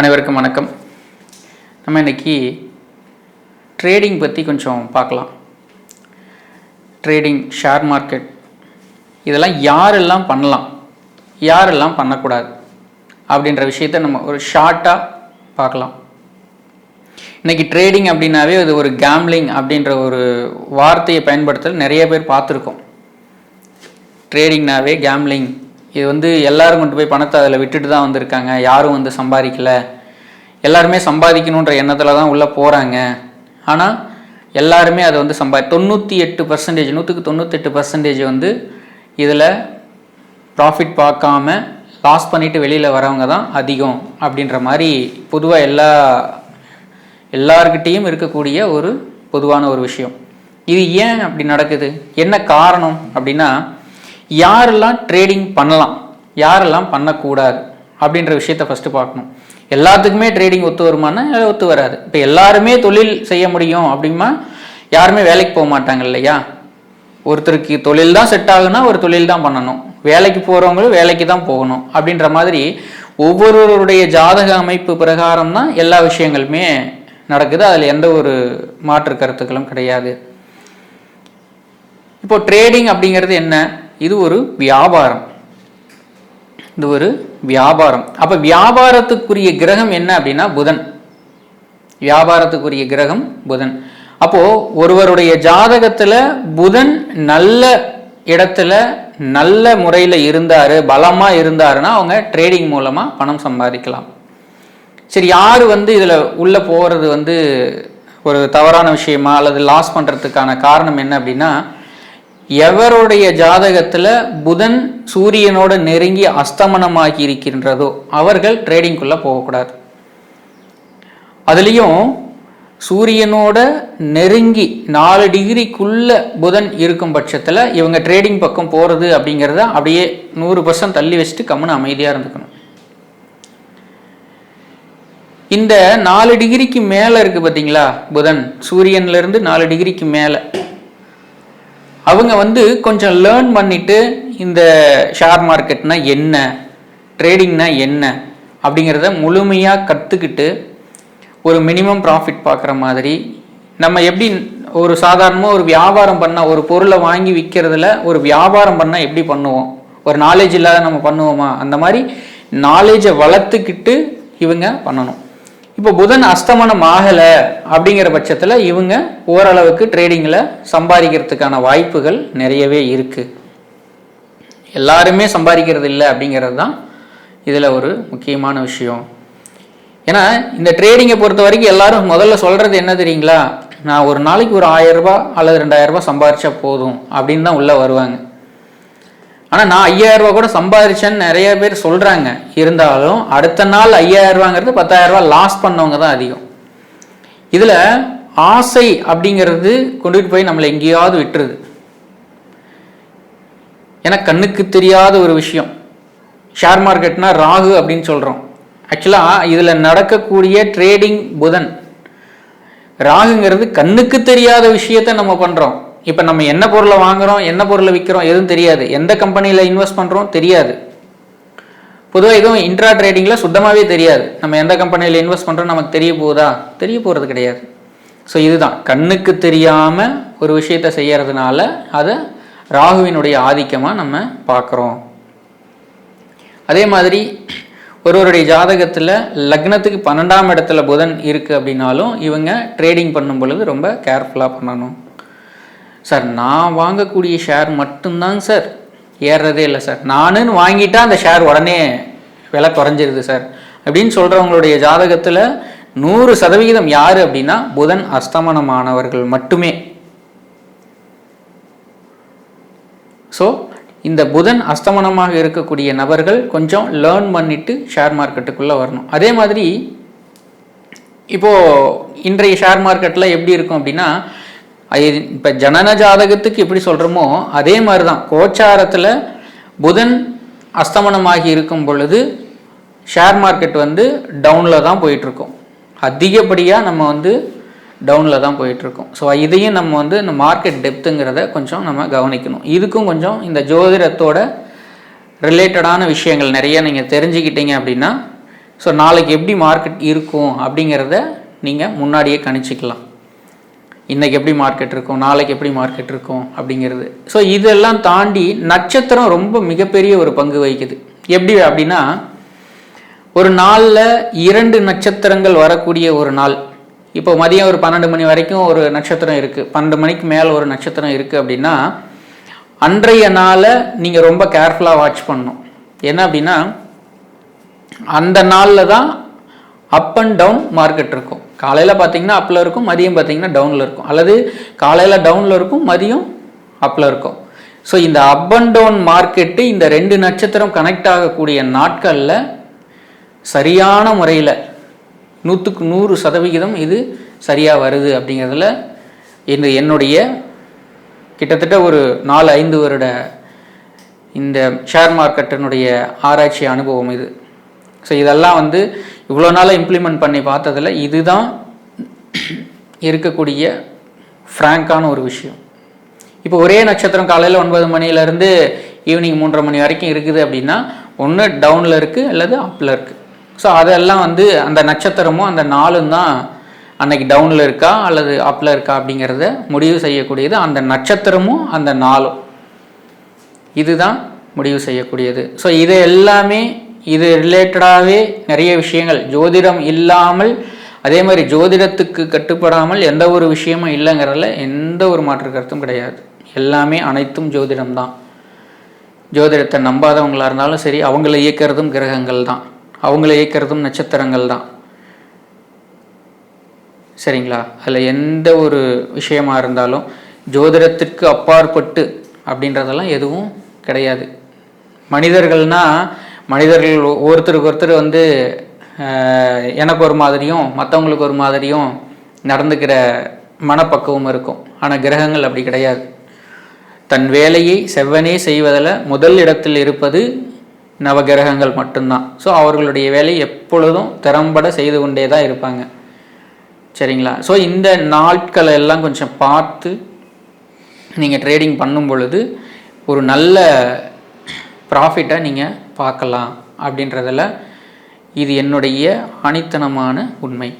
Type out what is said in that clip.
அனைவருக்கும் வணக்கம். நம்ம இன்றைக்கி ட்ரேடிங் பற்றி கொஞ்சம் பார்க்கலாம். ட்ரேடிங் ஷேர் மார்க்கெட் இதெல்லாம் யாரெல்லாம் பண்ணலாம்? யாரெல்லாம் பண்ணக்கூடாது? அப்படின்ற விஷயத்த நம்ம ஒரு ஷார்ட்டாக பார்க்கலாம். இன்றைக்கி ட்ரேடிங் அப்படின்னாவே அது ஒரு கேம்லிங் அப்படின்ற ஒரு வார்த்தையை பயன்படுத்தல் நிறைய பேர் பார்த்துருக்கோம். ட்ரேடிங்னாவே கேம்லிங் இது வந்து எல்லாரும் கொண்டு போய் பணத்தை அதில் விட்டுட்டு தான் வந்திருக்காங்க. யாரும் வந்து சம்பாதிக்கல. எல்லாருமே சம்பாதிக்கணுன்ற எண்ணத்தில் தான் உள்ளே போகிறாங்க ஆனால் எல்லாருமே அதை வந்து சம்பா தொண்ணூற்றி எட்டு பர்சன்டேஜ் நூற்றுக்கு தொண்ணூத்தெட்டு பர்சன்டேஜ் வந்து இதில் ப்ராஃபிட் பார்க்காம லாஸ் பண்ணிவிட்டு வெளியில் வரவங்க தான் அதிகம் அப்படின்ற மாதிரி பொதுவாக எல்லா எல்லார்கிட்டேயும் இருக்கக்கூடிய ஒரு பொதுவான ஒரு விஷயம். இது ஏன் அப்படி நடக்குது? என்ன காரணம் அப்படின்னா யாரெல்லாம் ட்ரேடிங் பண்ணலாம் யாரெல்லாம் பண்ணக்கூடாது அப்படின்ற விஷயத்த ஃபஸ்ட்டு பார்க்கணும். எல்லாத்துக்குமே ட்ரேடிங் ஒத்து வருமானா ஒத்து வராது. இப்போ எல்லாருமே தொழில் செய்ய முடியும் அப்படிமா யாருமே வேலைக்கு போக மாட்டாங்க இல்லையா? ஒருத்தருக்கு தொழில் தான் செட் ஆகுனா ஒரு தொழில் தான் பண்ணணும். வேலைக்கு போகிறவங்களும் வேலைக்கு தான் போகணும் அப்படின்ற மாதிரி ஒவ்வொருவருடைய ஜாதக அமைப்பு பிரகாரம் தான் எல்லா விஷயங்களுமே நடக்குது. அதில் எந்த ஒரு மாற்று கருத்துக்களும் கிடையாது. இப்போ ட்ரேடிங் அப்படிங்கிறது என்ன? இது ஒரு வியாபாரம். இது ஒரு வியாபாரம். அப்ப வியாபாரத்துக்குரிய கிரகம் என்ன அப்படின்னா புதன். வியாபாரத்துக்குரிய கிரகம் புதன். அப்போ ஒருவருடைய ஜாதகத்துல புதன் நல்ல இடத்துல நல்ல முறையில் இருந்தாரு பலமா இருந்தாருன்னா அவங்க ட்ரேடிங் மூலமா பணம் சம்பாதிக்கலாம். சரி யார் வந்து இதில் உள்ளே போகிறது வந்து ஒரு தவறான விஷயமா அல்லது லாஸ் பண்ணுறதுக்கான காரணம் என்ன அப்படின்னா எவருடைய ஜாதகத்தில் புதன் சூரியனோட நெருங்கி அஸ்தமனமாகி இருக்கின்றதோ அவர்கள் ட்ரேடிங்குள்ளே போகக்கூடாது. அதுலேயும் சூரியனோட நெருங்கி நாலு டிகிரிக்குள்ள புதன் இருக்கும் பட்சத்தில் இவங்க ட்ரேடிங் பக்கம் போகிறது அப்படிங்கிறத அப்படியே நூறு பர்சன்ட் தள்ளி வச்சுட்டு கம்முன்னு அமைதியாக இருந்துக்கணும். இந்த நாலு டிகிரிக்கு மேலே இருக்குது பார்த்தீங்களா புதன் சூரியன்லேருந்து நாலு டிகிரிக்கு மேலே. அவங்க வந்து கொஞ்சம் லேர்ன் பண்ணிட்டு இந்த ஷேர் மார்க்கெட்னா என்ன ட்ரேடிங்னா என்ன அப்படிங்கிறத முழுமையாக கற்றுக்கிட்டு ஒரு மினிமம் ப்ராஃபிட் பார்க்குற மாதிரி நம்ம எப்படி ஒரு சாதாரணமாக ஒரு வியாபாரம் பண்ணால் ஒரு பொருளை வாங்கி விற்கிறதுல ஒரு வியாபாரம் பண்ணால் எப்படி பண்ணுவோம்? ஒரு நாலேஜ் இல்லாத நம்ம பண்ணுவோமா? அந்த மாதிரி நாலேஜை வளர்த்துக்கிட்டு இவங்க பண்ணணும். இப்போ புதன் அஸ்தமனம் ஆகலை அப்படிங்கிற பட்சத்தில் இவங்க ஓரளவுக்கு ட்ரேடிங்கில் சம்பாதிக்கிறதுக்கான வாய்ப்புகள் நிறையவே இருக்குது எல்லாருமே சம்பாதிக்கிறது இல்லை அப்படிங்கிறது தான் இதில் ஒரு முக்கியமான விஷயம். ஏன்னா இந்த ட்ரேடிங்கை பொறுத்த வரைக்கும் எல்லாரும் முதல்ல சொல்கிறது என்ன தெரியுங்களா? நான் ஒரு நாளைக்கு ஒரு ஆயிரரூபா அல்லது ரெண்டாயிரம் ரூபாய் சம்பாரிச்சா போதும் அப்படின்னு தான் உள்ளே வருவாங்க. ஆனால் நான் ஐயாயிரம் ரூபா கூட சம்பாதிச்சேன்னு நிறைய பேர் சொல்கிறாங்க இருந்தாலும் அடுத்த நாள் ஐயாயிரம் ரூபாங்கிறது பத்தாயிரம் ரூபா லாஸ் பண்ணவங்க தான் அதிகம். இதில் ஆசை அப்படிங்கிறது கொண்டுட்டு போய் நம்மளை எங்கேயாவது விட்டுருது. ஏன்னா கண்ணுக்கு தெரியாத ஒரு விஷயம். ஷேர் மார்க்கெட்னா ராகு அப்படின்னு சொல்கிறோம் ஆக்சுவலாக இதில் நடக்கக்கூடிய ட்ரேடிங் புதன். ராகுங்கிறது கண்ணுக்கு தெரியாத விஷயத்த நம்ம பண்ணுறோம் இப்போ நம்ம என்ன பொருளை வாங்குகிறோம் என்ன பொருளை விற்கிறோம் எதுவும் தெரியாது. எந்த கம்பெனியில் இன்வெஸ்ட் பண்ணுறோம் தெரியாது. பொதுவாக எதுவும் இன்ட்ரா ட்ரேடிங்கில் சுத்தமாகவே தெரியாது. நம்ம எந்த கம்பெனியில் இன்வெஸ்ட் பண்ணுறோம் நமக்கு தெரிய போகுதா தெரிய போகிறது கிடையாது. ஸோ இதுதான். கண்ணுக்கு தெரியாமல் ஒரு விஷயத்தை செய்யறதுனால அதை ராகுவினுடைய ஆதிக்கமாக நம்ம பார்க்குறோம். அதே மாதிரி ஒருவருடைய ஜாதகத்தில் லக்னத்துக்கு பன்னெண்டாம் இடத்துல புதன் இருக்குது அப்படின்னாலும் இவங்க ட்ரேடிங் பண்ணும் பொழுது ரொம்ப கேர்ஃபுல்லாக பண்ணணும். சார் நான் வாங்கக்கூடிய ஷேர் மட்டும்தாங்க சார். ஏறுறதே இல்லை சார். நானுன்னு வாங்கிட்டா அந்த ஷேர் உடனே விலை குறைஞ்சிருது சார். அப்படின்னு சொல்கிறவங்களுடைய ஜாதகத்தில் நூறு சதவிகிதம் யார் அப்படின்னா புதன் அஸ்தமனமானவர்கள் மட்டுமே. ஸோ இந்த புதன் அஸ்தமனமாக இருக்கக்கூடிய நபர்கள் கொஞ்சம் லேர்ன் பண்ணிட்டு ஷேர் மார்க்கெட்டுக்குள்ளே வரணும். அதே மாதிரி இப்போது இன்றைய ஷேர் மார்க்கெட்டில் எப்படி இருக்கும் அப்படின்னா இப்போ ஜனன ஜாதகத்துக்கு எப்படி சொல்கிறோமோ அதே மாதிரி தான் கோச்சாரத்தில் புதன் அஸ்தமனமாகி இருக்கும் பொழுது ஷேர் மார்க்கெட் வந்து டவுனில் தான் போயிட்டுருக்கோம். அதிகப்படியாக நம்ம வந்து டவுனில் தான் போயிட்டுருக்கோம். ஸோ இதையும் நம்ம வந்து இந்த மார்க்கெட் டெப்த்துங்கிறத கொஞ்சம் நம்ம கவனிக்கணும். இதுக்கும் கொஞ்சம் இந்த ஜோதிடத்தோட ரிலேட்டடான விஷயங்கள் நிறைய நீங்கள் தெரிஞ்சுக்கிட்டீங்க அப்படின்னா ஸோ நாளைக்கு எப்படி மார்க்கெட் இருக்கும் அப்படிங்கிறத நீங்கள் முன்னாடியே கணிச்சிக்கலாம். இன்றைக்கி எப்படி மார்க்கெட் இருக்கும் நாளைக்கு எப்படி மார்க்கெட் இருக்கும் அப்படிங்கிறது. ஸோ இதெல்லாம் தாண்டி நட்சத்திரம் ரொம்ப மிகப்பெரிய ஒரு பங்கு வகிக்குது. எப்படி அப்படின்னா ஒரு நாளில் இரண்டு நட்சத்திரங்கள் வரக்கூடிய ஒரு நாள். இப்போ மதியம் ஒரு பன்னெண்டு மணி வரைக்கும் ஒரு நட்சத்திரம் இருக்குது பன்னெண்டு மணிக்கு மேலே ஒரு நட்சத்திரம் இருக்குது அப்படின்னா அன்றைய நாளை நீங்கள் ரொம்ப கேர்ஃபுல்லாக வாட்ச் பண்ணணும். என்ன அப்படின்னா அந்த நாளில் தான் அப் அண்ட் டவுன் மார்க்கெட் இருக்கும். காலையில் பார்த்தீங்கன்னா அப்பில் இருக்கும் மதியம் பார்த்தீங்கன்னா டவுனில் இருக்கும். அல்லது காலையில் டவுனில் இருக்கும் மதியம் அப்பில் இருக்கும். ஸோ இந்த அப் அண்ட் டவுன் மார்க்கெட்டு இந்த ரெண்டு நட்சத்திரம் கனெக்ட் ஆகக்கூடிய நாட்களில் சரியான முறையில் நூற்றுக்கு நூறு சதவிகிதம் இது சரியாக வருது அப்படிங்கிறதுல இந்த என்னுடைய கிட்டத்தட்ட ஒரு நாலு ஐந்து வருட இந்த ஷேர் மார்க்கெட்டினுடைய ஆராய்ச்சி அனுபவம் இது. ஸோ இதெல்லாம் வந்து இவ்வளோ நாளாக இம்ப்ளிமெண்ட் பண்ணி பார்த்ததில் இதுதான் இருக்கக்கூடிய ஃப்ராங்கான ஒரு விஷயம். இப்போ ஒரே நட்சத்திரம் காலையில் ஒன்பது மணிலேருந்து ஈவினிங் மூன்றரை மணி வரைக்கும் இருக்குது அப்படின்னா ஒன்று டவுனில் இருக்குது அல்லது அப்பில் இருக்குது ஸோ அதெல்லாம் வந்து அந்த நட்சத்திரமும் அந்த நாளும் தான் அன்னைக்கு டவுனில் இருக்கா அல்லது அப்பில் இருக்கா அப்படிங்கிறத முடிவு செய்யக்கூடியது. அந்த நட்சத்திரமும் அந்த நாளும். இதுதான் முடிவு செய்யக்கூடியது. ஸோ இது எல்லாமே இது ரிலேட்டடாகவே நிறைய விஷயங்கள். ஜோதிடம் இல்லாமல் அதே மாதிரி ஜோதிடத்துக்கு கட்டுப்படாமல் எந்த ஒரு விஷயமும் இல்லைங்கிறதுல எந்த ஒரு மாற்று கருத்தும் கிடையாது. எல்லாமே அனைத்தும் ஜோதிடம் தான். ஜோதிடத்தை நம்பாதவங்களாக இருந்தாலும் சரி அவங்கள இயக்கிறதும் கிரகங்கள் தான். அவங்கள இயக்கிறதும் நட்சத்திரங்கள் தான். சரிங்களா? அதில் எந்த ஒரு விஷயமா இருந்தாலும் ஜோதிடத்திற்கு அப்பாற்பட்டு அப்படின்றதெல்லாம் எதுவும் கிடையாது. மனிதர்கள்னால் மனிதர்கள் ஒருத்தருக்கு ஒருத்தர் வந்து எனக்கு ஒரு மாதிரியும் மற்றவங்களுக்கு ஒரு மாதிரியும் நடந்துக்கிற மனப்பக்குவம் இருக்கும். ஆனால் கிரகங்கள் அப்படி கிடையாது. தன் வேலையை செவ்வனே செய்வதில் முதல் இடத்தில் இருப்பது நவகிரகங்கள் மட்டும்தான். ஸோ அவர்களுடைய வேலை எப்பொழுதும் திறம்பட செய்து கொண்டே தான் இருப்பாங்க. சரிங்களா? ஸோ இந்த நாட்களை எல்லாம் கொஞ்சம் பார்த்து நீங்கள் ட்ரேடிங் பண்ணும் பொழுது ஒரு நல்ல ப்ராஃபிட்டை நீங்கள் பார்க்கலாம் அப்படின்றதில் இது என்னுடைய அனித்தனமான உண்மை.